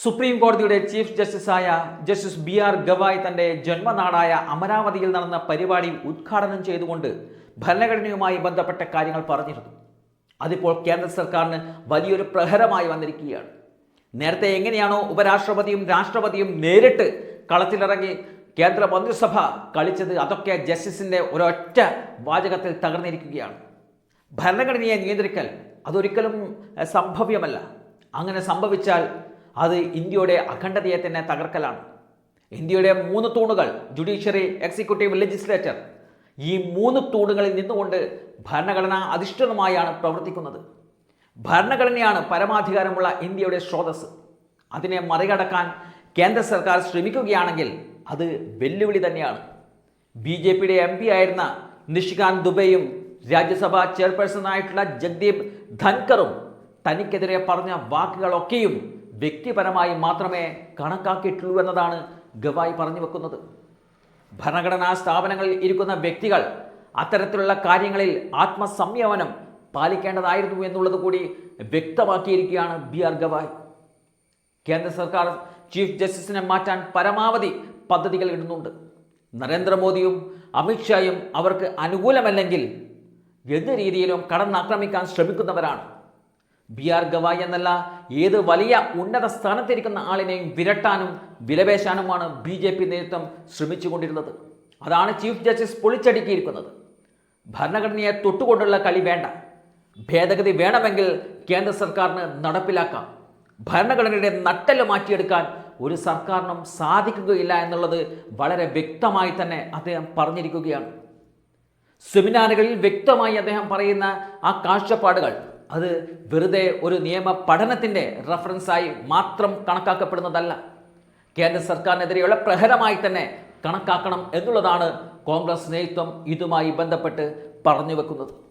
Supreme കോടതിയുടെ chief ജസ്റ്റിസായ justice B R Gavai തന്റെ ജന്മനാടായ അമരാവതിയിൽ നടന്ന പരിപാടി ഉദ്ഘാടനം ചെയ്തുകൊണ്ട് ഭരണഘടനയുമായി ബന്ധപ്പെട്ട കാര്യങ്ങൾ പറഞ്ഞിരുന്നു. അതിപ്പോൾ കേന്ദ്ര സർക്കാരിന് വലിയൊരു പ്രഹരമായി വന്നിരിക്കുകയാണ്. നേരത്തെ എങ്ങനെയാണോ ഉപരാഷ്ട്രപതിയും രാഷ്ട്രപതിയും നേരിട്ട് കളത്തിലിറങ്ങി കേന്ദ്ര മന്ത്രിസഭ കളിച്ചത് അതൊക്കെ ജസ്റ്റിസിന്റെ ഒരൊറ്റ വാചകത്തിൽ തകർന്നിരിക്കുകയാണ്. ഭരണഘടനയെ നിയന്ത്രിക്കൽ അതൊരിക്കലും സംഭവ്യമല്ല. അങ്ങനെ സംഭവിച്ചാൽ അത് ഇന്ത്യയുടെ അഖണ്ഡതയെ തന്നെ തകർക്കലാണ്. ഇന്ത്യയുടെ മൂന്ന് തൂണുകൾ ജുഡീഷ്യറി എക്സിക്യൂട്ടീവ് ലെജിസ്ലേറ്റർ ഈ മൂന്ന് തൂണുകളിൽ നിന്നുകൊണ്ട് ഭരണഘടന അധിഷ്ഠിതമായാണ് പ്രവർത്തിക്കുന്നത്. ഭരണഘടനയാണ് പരമാധികാരമുള്ള ഇന്ത്യയുടെ സ്രോതസ് അതിനെ മറികടക്കാൻ കേന്ദ്ര സർക്കാർ ശ്രമിക്കുകയാണെങ്കിൽ അത് വെല്ലുവിളി തന്നെയാണ്. ബി ജെ പിയുടെ എം പി ആയിരുന്ന നിഷികാന്ത് ദുബെയും രാജ്യസഭാ ചെയർപേഴ്സണായിട്ടുള്ള ജഗ്ദീപ് ധൻകറും തനിക്കെതിരെ പറഞ്ഞ വാക്കുകളൊക്കെയും വ്യക്തിപരമായി മാത്രമേ കണക്കാക്കിയിട്ടുള്ളൂ എന്നതാണ് ഗവായി പറഞ്ഞു വെക്കുന്നത്. ഭരണഘടനാ സ്ഥാപനങ്ങളിൽ ഇരിക്കുന്ന വ്യക്തികൾ അത്തരത്തിലുള്ള കാര്യങ്ങളിൽ ആത്മസംയമനം പാലിക്കേണ്ടതായിരുന്നു എന്നുള്ളത് കൂടി വ്യക്തമാക്കിയിരിക്കുകയാണ് ബി ആർ ഗവായ്. കേന്ദ്ര സർക്കാർ ചീഫ് ജസ്റ്റിസിനെ മാറ്റാൻ പരമാവധി പദ്ധതികൾ ഇടുന്നുണ്ട്. നരേന്ദ്രമോദിയും അമിത്ഷായും അവർക്ക് അനുകൂലമല്ലെങ്കിൽ എന്ത് രീതിയിലും കടന്നാക്രമിക്കാൻ ശ്രമിക്കുന്നവരാണ്. ബി ആർ ഗവായ് എന്നല്ല ഏത് വലിയ ഉന്നത സ്ഥാനത്തിരിക്കുന്ന ആളിനെയും വിരട്ടാനും വിലപേശാനുമാണ് ബി ജെ പി നേതൃത്വം ശ്രമിച്ചുകൊണ്ടിരുന്നത്. അതാണ് ചീഫ് ജസ്റ്റിസ് പൊളിച്ചടുക്കിയിരിക്കുന്നത്. ഭരണഘടനയെ തൊട്ടുകൊണ്ടുള്ള കളി വേണ്ട. ഭേദഗതി വേണമെങ്കിൽ കേന്ദ്ര സർക്കാരിന് നടപ്പിലാക്കാം. ഭരണഘടനയുടെ നട്ടൽ മാറ്റിയെടുക്കാൻ ഒരു സർക്കാരിനും സാധിക്കുകയില്ല എന്നുള്ളത് വളരെ വ്യക്തമായി തന്നെ അദ്ദേഹം പറഞ്ഞിരിക്കുകയാണ്. സെമിനാറുകളിൽ വ്യക്തമായി അദ്ദേഹം പറയുന്ന ആ കാഴ്ചപ്പാടുകൾ അത് വെറുതെ ഒരു നിയമ പഠനത്തിന്റെ റഫറൻസായി മാത്രം കണക്കാക്കപ്പെടുന്നതല്ല. കേന്ദ്ര സർക്കാരിനെതിരെയുള്ള പ്രഹരമായി തന്നെ കണക്കാക്കണം എന്നുള്ളതാണ് കോൺഗ്രസ് നേതൃത്വം ഇതുമായി ബന്ധപ്പെട്ട് പറഞ്ഞു വെക്കുന്നത്.